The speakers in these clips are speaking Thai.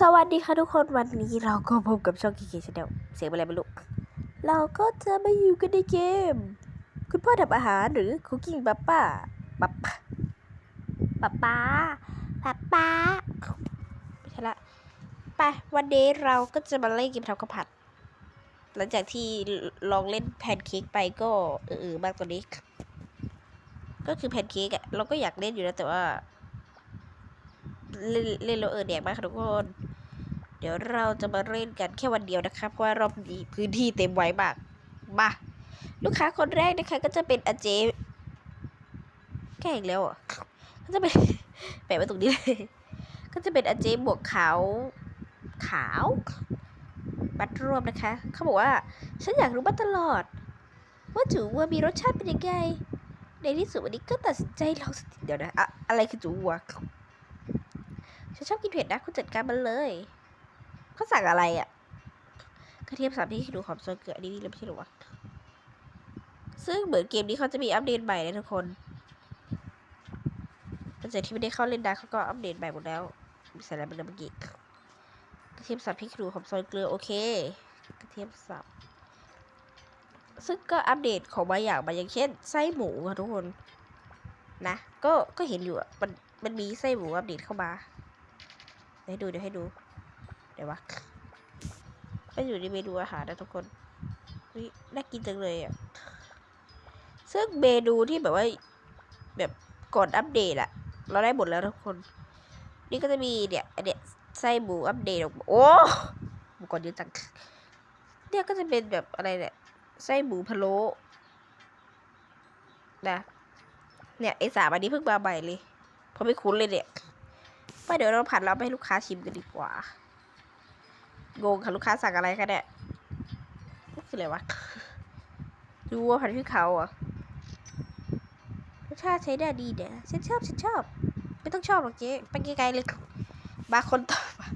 สวัสดีค่ะทุกคนวันนี้เราก็พบกับช่อง KK Channel เสียงอะไรไม่รู้เราก็จะมาอยู่กันในเกม คุณพ่อทำอาหารหรือ Cooking ป้าป้าป้าป้าป้าป้าป้าไม่ใช่ละไปวันนี้เราก็จะมาเล่นเกมทำข้าวผัด หลังจากที่ลองเล่นแพนเค้กไปก็เออๆมากกว่านี้ ก็คือแพนเค้กอะเราก็อยากเล่นอยู่นะแต่ว่าเล่นเล่นแล้วเออแดกมากค่ะทุกคนเดี๋ยวเราจะมาเล่นกันแค่วันเดียวนะครับเพราะว่ารอบนี้พื้นที่เต็มไว้มากมาลูกค้าคนแรกนะคะก็จะเป็นอาเจแก่อีกแล้วอะก็จะเป็นแปะไว้ตรงนี้เลยก็จะเป็นอาเจบวกขาวขาวบัตรรวมนะคะ เขาบอกว่า ฉันอยากรู้มาตลอด ว่าจูวัวมีรสชาติเป็นยังไง ในที่สุดวันนี้ก็ตัดสินใจลองสักทีเดี๋ยวนะอะอะไรคือจูวัวฉันชอบกินเผ็ดนะคุณจัดการมันเลย เขาสั่งอะไรอะ่ะกระเทียมสามที่ดูหอมซอยเกลืออันนี้นี่เลยไม่ใช่หรอวะซึ่งเหมือนเกมนี้เขาจะมีอัปเดตใหม่นะทุกคนหลังจากที่ไม่ได้เข้าเล่นได้เขาก็อัปเดตใหม่หมดแล้วมีส่อะไรบ้างนะเมื่อกี้กระเทียมสับพริกดูหอมซอยเกลือโอเค กระเทียมสับ ซึ่งก็อัปเดตของบางอย่างมาอย่างเช่นไส้หมูค่ะทุกคนนะ ก็ก็เห็นอยู่อะมันมันมีไส้หมูอัปเดตเข้ามาเดี๋ยวให้ดูเดี๋ยวให้ดู เดี๋ยววะก็อยู่ในเมนูอาหารนะทุกคนวิน่ากินจังเลยอะซึ่งเมนูที่แบบว่าแบบก่อนอัปเดตอะเราได้หมดแล้วทุกคน นี่ก็จะมีเนี่ยอันเนี้ยไส้หมูอัปเดตออกมาโอ้หมูก่อนเยอะจังเนี่ยก็จะเป็นแบบอะไรเนี่ยไส้หมูพะโล้นะเนี่ยไอสามอันนี้เพิ่งมาใหม่เลยเพราะไม่คุ้นเลยเนี่ยไปเดี๋ยวเราผัดเราไปให้ลูกค้าชิมกันดีกว่า งงค่ะลูกค้าสั่งอะไรคะเนี่ยนี่คืออะไรวะดูว่าผัดพริกเขาอะรสชาติใช้ได้ดีเนี่ยฉันชอบฉันชอบ ไม่ต้องชอบหรอกเจ๊ไปไกลๆเลยมาคนต่อมา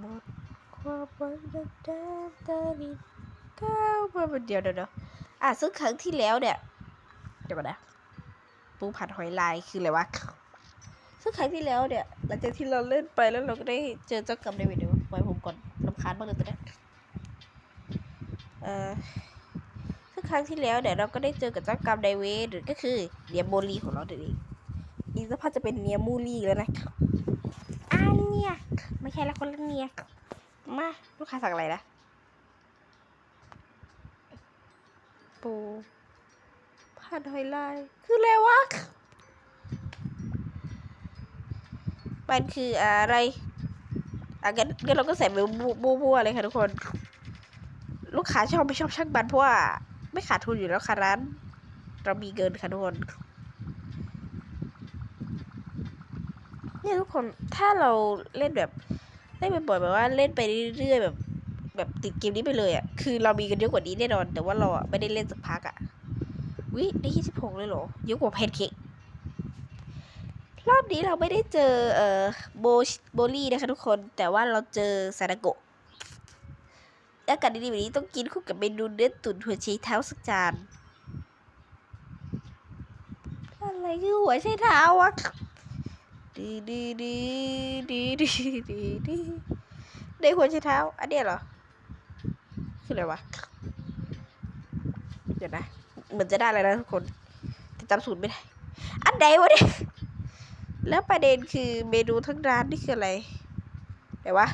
หมดความหวังดังาวตาลินก้าวมาเดียวเดี๋ยวเดี๋ยวอะซึ่งครั้งที่แล้วเนี่ยเดี๋ยวก่อนนะปูผัดหอยลายคืออะไรวะซึ่งครั้งที่แล้วเนี่ยหลังจากที่เราเล่นไปแล้วเราก็ได้เจอเจ้ากรรมในายเว รเดี๋ยวไว้ผมก่อนรำคาญมากเลยตอนเนี้ยเอ่อซึ่งครั้งที่แล้วเนี่ยเราก็ได้เจอกับเจ้ากรรมในายเวรก็คือเนียโมลีของเราเดี๋ยวนี้อีกสักพักจะเป็นเนียมูลีแล้วนะอ่าเนี่ยไม่ใช่ละคนละเนี่ยมาลูกค้าสั่งอะไรนะปูผัดหอยลาย คืออะไรวะมันคืออะไร อะงั้นงั้นเราก็ใส่ไปบัวๆเลยค่ะทุกคน ลูกค้าชอบไม่ชอบช่างมันเพราะว่าไม่ขาดทุนอยู่แล้วค่ะร้าน เรามีเงินค่ะทุกคนเนี่ยทุกคนถ้าเราเล่นแบบเล่นบ่อยๆแบบว่าเล่นไปเรื่อยๆแบบ แบบติดเกมนี้ไปเลยอะคือเรามีกันเยอะกว่านี้แน่นอน แต่ว่าเราอะไม่ได้เล่นสักพักอะวิได้ยี่สิบหกเลยเหรอเยอะกว่าแพนเค้ก รอบนี้เราไม่ได้เจอเอ่อโบโบลี่นะคะทุกคน แต่ว่าเราเจอซาดาโกะอากาศดีๆแบบนี้ต้องกินคู่กับเมนูเนื้อตุ๋นหัวไชเท้าสักจาน อะไรคือหัวไชเท้าวะดีดีดีดีดีดีดีในหัวไชเท้า อันเนี้ยเหรอ คืออะไรวะ เดี๋ยวนะ เหมือนจะได้แล้วนะทุกคน แต่จำสูตรไม่ได้ อันใดวะเนี่ย แล้วประเด็นคือเมนูทั้งร้านนี่คืออะไรไหนวะ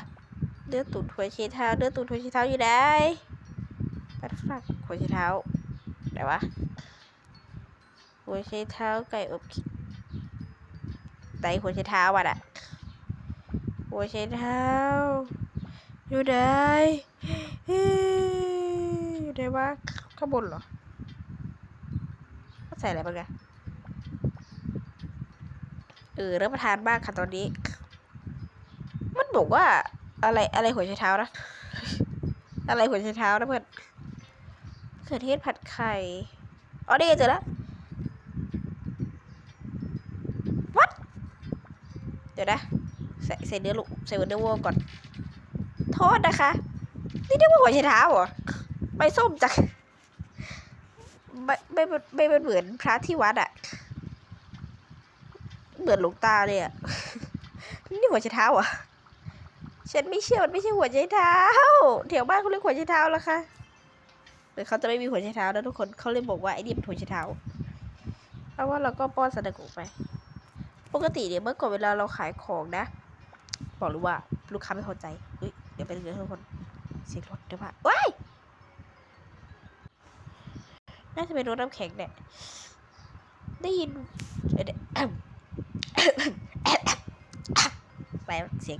เนื้อตุ๋นหัวไชเท้าเนื้อตุ๋นหัวไชเท้าอยู่ไหนปัดฟักหัวไชเท้าไหนวะหัวไชเท้าไก่อบไตหัวไชเท้าว่ะนะหัวไชเท้าอยู่ไหนเฮ้ยอยู่ไหนวะข้างบนเหรอใส่อะไรบ้างอะเออรับประทานบ้างค่ะตอนนี้ มันบอกว่าอะไรอะไรหัวไชเท้านะ อะไรหัวไชเท้านะเพื่อนเขือเทศผัดไข่อ๋อนี่เจอแล้ววัดเดี๋ยวนะใส่ใส่เนื้อลูกใส่เนื้อวัวก่อน โทษนะคะ นี่เรียกว่าหัวไชเท้าเหรอใบส้มจักไม่ไม่ไม่ไม่เหมือนพระที่วัดอะ เหมือนหลวงตาเลยอะ นี่หัวไชเท้าอะ ฉันไม่เชื่อมันไม่ใช่หัวใจเท้าแถวบ้านเขาเรียกหัวใจเท้าแล้วค่ะหรือเขาจะไม่มีหัวใจเท้านะทุกคนเขาเลยบอกว่าไอ้นี่เป็นหัวใจเท้าเอาะว่าเราก็ป้อนสนากุไป ปกติเนี่ยเมื่อก่อนเวลาเราขายของนะ บอกเลยว่าลูกค้าไม่พอใจอุ้ยเดี๋ยวไปเรื่อยทุกคนเสียงรถเดี๋ยวว่าว้ายน่าจะเป็นรถน้ำแข็งเนี่ยได้ยินเดี๋ยว ไปเสียง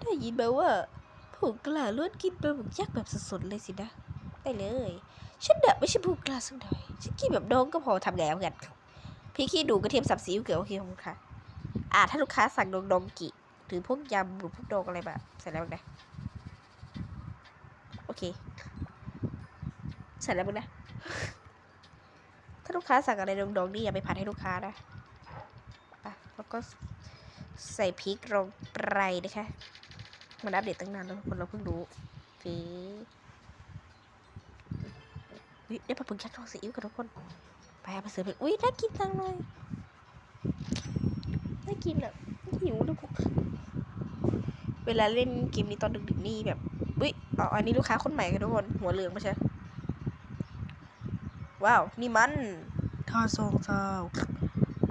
ได้ยินมาว่าผู้กล้าล้วนกินปลาหมึกยักษ์แบบสดๆเลยสินะได้เลย ฉันเดะไม่ใช่ผู้กล้าสักหน่อยฉันกินแบบน้องก็พอทำไงเอากันพี่ขี้ดูกระเทียมสับซีอิ๊วเกลือโอเคขอบคุณค่ะอ่าถ้าลูกค้าสั่งดองดองกิหรือพวกยำหรือพวกดองอะไรแบบใส่แล้วนะโอเคใส่แล้วมึงนะถ้าลูกค้าสั่งอะไรดองดองนี่อย่าไปผัดให้ลูกค้านะ ก็ใส่พริกลงไปนะคะมันอัปเดตตั้งนานแล้วคนเราเพิ่งรู้ฟีวิได้ปลาปึกยักษ์ทองซีอิ๊วกันทุกคน ไปเอามาเสิร์ฟเป็นอุ้ยน่ากินจังเลยน่ากินอะหิวทุกคนเวลาเล่นเกมนี้ตอนดึกๆนี่แบบอุ้ยอ๋ออันนี้ลูกค้าคนใหม่กันทุกคน หัวเหลืองไม่ใช่ว้าว นี่มันทอดทรงเจ้า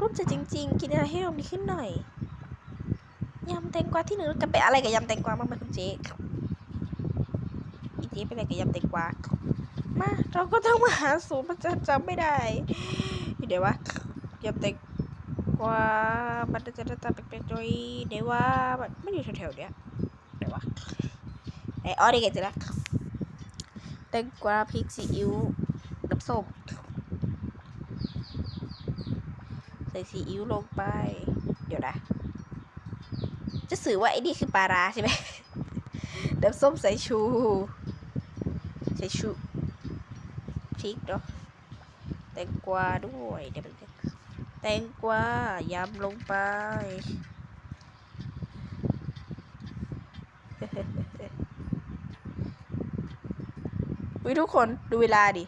รุ่นจะจริง ๆ กินอะไรให้เราดีขึ้นหน่อยยำแตงกวาที่หนึ่งจะไปอะไรกับยำแตงกวาบ้างไหมคุณเจ๊อีเจ๊เป็นอะไรกับยำแตงกวามาเราก็ต้องมาหาสูตรมันจะจำไม่ได้อยู่เดี๋ยววะยำแตงกวามันจะจะแปลกๆโดยเดี๋ยวว่ามันมันอยู่แถวๆเนี้ยเดี๋ยววะไอออด้ไงเจ๊ละแตงกวาพริกซีอิ๊วน้ำส้ม ใส่ซีอิ๊วลงไป เดี๋ยวนะ จะสื่อว่าไอ้นี่คือปลาร้าใช่ไหมน้ำส้มสายชู ใส่ชูพริกเนาะแตงกวาด้วยเดี๋ยวแตงกวายำลงไป วิทุกคนดูเวลาดิ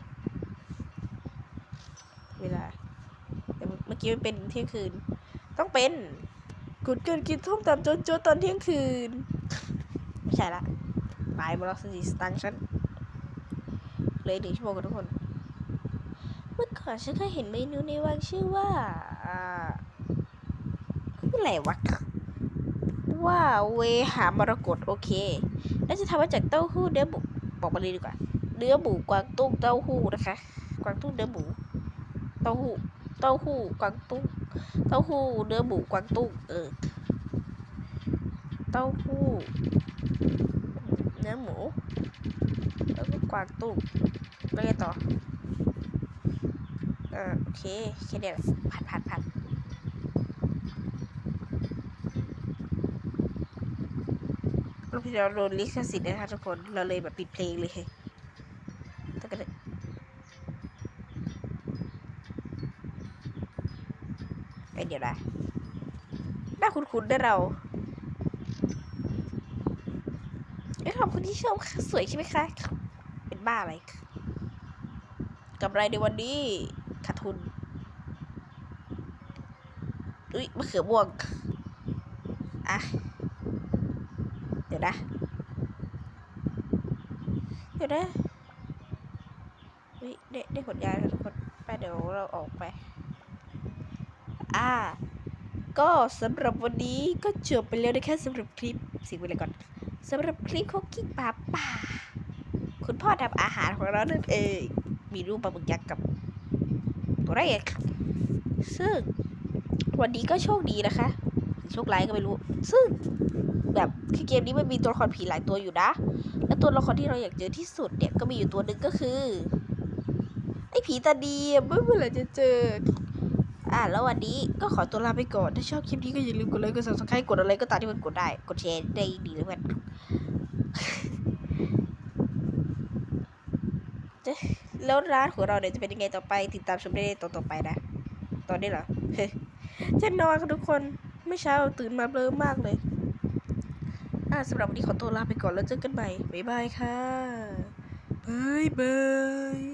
เวลา กี้มันเป็นเที่ยงคืน ต้องเป็นกุดเกินกินส้มตำโจ๊ะๆตอนเที่ยงคืน ไม่ใช่ละบายบล็อกสตีสตังฉันเลยหนึ่งชั่วโมงกับทุกคน เมื่อก่อนฉันเคยเห็นเมนูในวังชื่อว่าอ่าคืออะไรวะว่าเวหามรกตโอเค แล้วจะทำมาจากเต้าหู้เนื้อหมูบอกมาเลยดีกว่า เนื้อหมูกวางตุ้งเต้าหู้นะคะ กวางตุ้งเนื้อหมู เต้าหู้ เต้าหู้กวางตุ้งเต้าหู้เนื้อหมูกวางตุ้งเออ เต้าหู้เนื้อหมู แล้วก็กวางตุ้งแล้วไงต่อเออโอเคแค่เนี้ยผัดผัดผัดรอบที่เราโดนลิขสิทธิ์นะคะทุกคน เราเลยแบบปิดเพลงเลยแต่ก็ได้ไอเดี๋ยวนะหน้าคุ้นๆได้เราไอ้ยขอบคุณที่ชมสวยใช่ไหมคะ เป็นบ้าอะไรกำไรในวันนี้ขาดทุน อุ้ยมะเขือม่วง อะ เดี๋ยวนะ เดี๋ยวนะ อุ้ยได้ได้ผลงานแล้วทุกคน ไปเดี๋ยวเราออกไป ก็สำหรับวันนี้ก็จบไปแล้วนะคะสำหรับคลิปสิ่งไปเลยก่อนสำหรับคลิปคุกกิ้งป่าป่า คุณพ่อทำอาหารของเรานั่นเองมีรูปปลาหมึกยักษ์กับตัวแรกซึ่งวันนี้ก็โชคดีนะคะโชคร้ายก็ไม่รู้ ซึ่งแบบคือเกมนี้มันมีตัวละครผีหลายตัวอยู่นะ และตัวละครที่เราอยากเจอที่สุดเนี่ยก็มีอยู่ตัวหนึ่งก็คือ ไอ้ผีตาดีไม่เมื่อไหร่จะเจอ อ่าแล้ววันนี้ก็ขอตัวลาไปก่อน ถ้าชอบคลิปนี้ก็อย่าลืมกดไลค์กด subscribe กดอะไรก็ตามที่มันกดได้ กดแชร์ได้ดีเลยเพื่อนแล้วร้านของเราเนี่ยจะเป็นยังไงต่อไป ติดตามชมได้ในตอนต่อไปนะ ตอนนี้เหรอจะนอนค่ะทุกคนไม่เช้าตื่นมาเบลอมากเลยอ่าสำหรับวันนี้ขอตัวลาไปก่อนแล้วเจอกันใหม่บ๊ายบายค่ะบายบาย